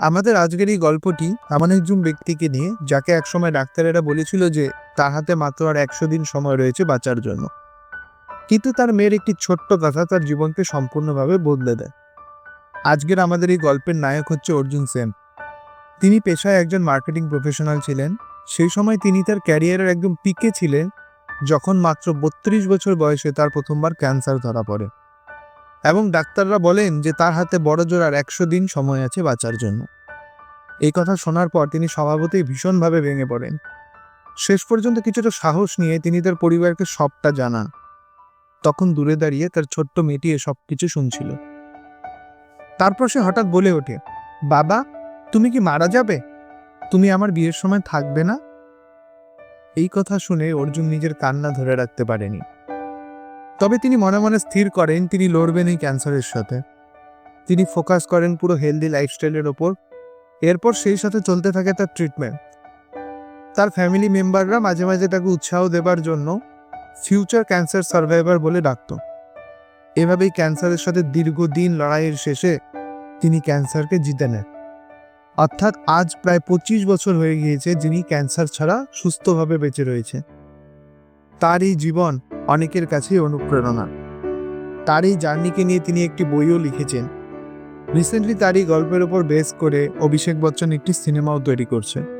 আমাদের আজকের এই গল্পটি এমন একজন ব্যক্তিকে নিয়ে যাকে একসময় ডাক্তারেরা বলেছিল যে তার হাতে মাত্র আর একশো দিন সময় রয়েছে বাঁচার জন্য। কিন্তু তার মেয়ের একটি ছোট্ট কথা তার জীবনকে সম্পূর্ণভাবে বদলে দেয়। আজকের আমাদের এই গল্পের নায়ক হচ্ছে অর্জুন সেন। তিনি পেশায় একজন মার্কেটিং প্রফেশনাল ছিলেন। সেই সময় তিনি তার ক্যারিয়ারের একদম পিকে ছিলেন, যখন মাত্র বত্রিশ বছর বয়সে তার প্রথমবার ক্যান্সার ধরা পড়ে। এবং ডাক্তাররা বলেন যে তার হাতে বড় জোর আর একশো দিন সময় আছে বাঁচার জন্য। এই কথা শোনার পর তিনি স্বভাবতই ভীষণভাবে ভেঙে পড়েন। শেষ পর্যন্ত কিছুটা সাহস নিয়ে তিনি তার পরিবারকে সবটা জানান। তখন দূরে দাঁড়িয়ে তার ছোট্ট মেয়েটি এসব কিছু শুনছিল। তারপর সে হঠাৎ বলে ওঠে, বাবা, তুমি কি মারা যাবে? তুমি আমার বিয়ের সময় থাকবে না? এই কথা শুনে অর্জুন নিজের কান্না ধরে রাখতে পারেনি। তবে তিনি মনে মনে স্থির করেন, তিনি লড়বেন এই ক্যান্সারের সাথে। তিনি ফোকাস করেন পুরো হেলদি লাইফস্টাইলের ওপর। এরপর সেই সাথে চলতে থাকে তার ট্রিটমেন্ট। তার ফ্যামিলি মেম্বাররা মাঝে মাঝে তাকে উৎসাহ দেবার জন্য ফিউচার ক্যান্সার সার্ভাইভার বলে ডাকত। এভাবেই ক্যান্সারের সাথে দীর্ঘদিন লড়াইয়ের শেষে তিনি ক্যান্সারকে জিতে নেন। অর্থাৎ আজ প্রায় পঁচিশ বছর হয়ে গিয়েছে যিনি ক্যান্সার ছাড়া সুস্থভাবে বেঁচে রয়েছে। তার এই জীবন অনেকের কাছে অনুপ্রেরণা। তার এই জার্নিকে নিয়ে তিনি একটি বইও লিখেছেন। রিসেন্টলি তার এই গল্পের ওপর বেস করে অভিষেক বচ্চন একটি সিনেমাও তৈরি করছে।